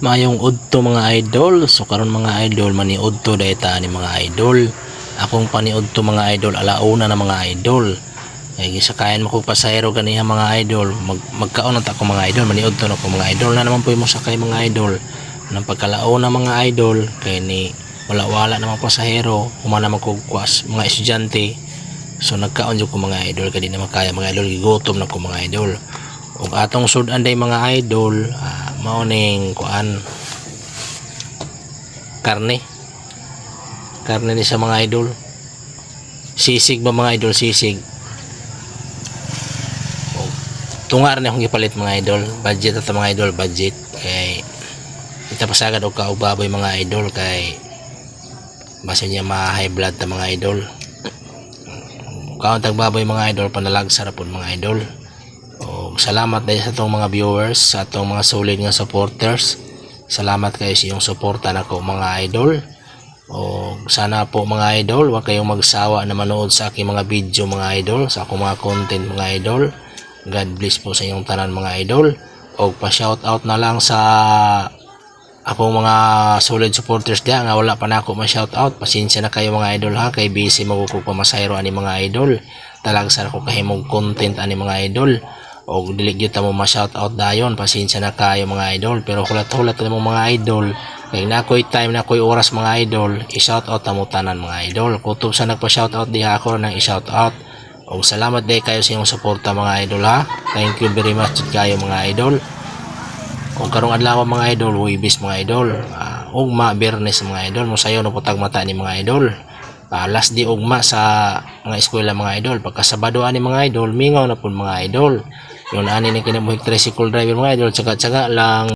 Mayong udto mga idol. So karon mga idol mani udto dayta ni mga idol. Akong paniudto mga idol alauna na mga idol. Kaya gisakayan mo ko pasahero ganiha mga idol. Mag magkaon na ta ko mga idol maniudto na ko mga idol na naman po mo sakay mga idol. Nang pagkalauna mga idol kay ni wala wala namang pasahero humana man ko mga estudyante so nagkaon jud ko mga idol kadi na makaya mga idol gigutom na ko mga idol ug atong sudan day mga idol ah, mao ning kuan. Karne. Karne ni sa mga idol. Sisig ba mga idol sisig? O, tunga rin akong gipalit mga idol. Budget at mga idol budget. Kay kita pasagad og kaog baboy mga idol kay basta niya ma high blood ta mga idol. Kaon tag baboy mga idol panalag sarapon mga idol salamat dahil sa tong mga viewers sa tong mga solid nga supporters. Salamat kayo sa iyong suporta nako mga idol. O sana po mga idol wag kayong magsawa na manood sa aking mga video mga idol sa akong mga content mga idol. God bless po sa inyong tanan mga idol. O pa shout out na lang sa akong mga solid supporters diya nga wala pa na ako ma-shout out pasensya na kayo mga idol ha? Kay busy magukog pa masayro ani mga idol. Talag sa ako kahimong content ani mga idol o dili gyud ta mo ma-shout out dayon pasensya na kayo mga idol. Pero hulat-hulat na mo mga idol. Kay nakoy time nakoy oras mga idol i-shout out ta mo tanan mga idol. Kutob sa nagpa-shout out diha ako nang i-shout out o salamat day kayo sa inyong suporta mga idol ha? Thank you very much kayo mga idol. Kung karong adlaw mga idol Wibis mga idol. Uh, ugma Bernes mga idol. Mosayo na putag mata ni mga idol. Ah, last di ugma sa mga eskwela mga idol. Pagka sabado ani mga idol mingaw na pud mga idol. Yun ani ni kinabuhi tricycle driver mga idol. Tsaga tsaga lang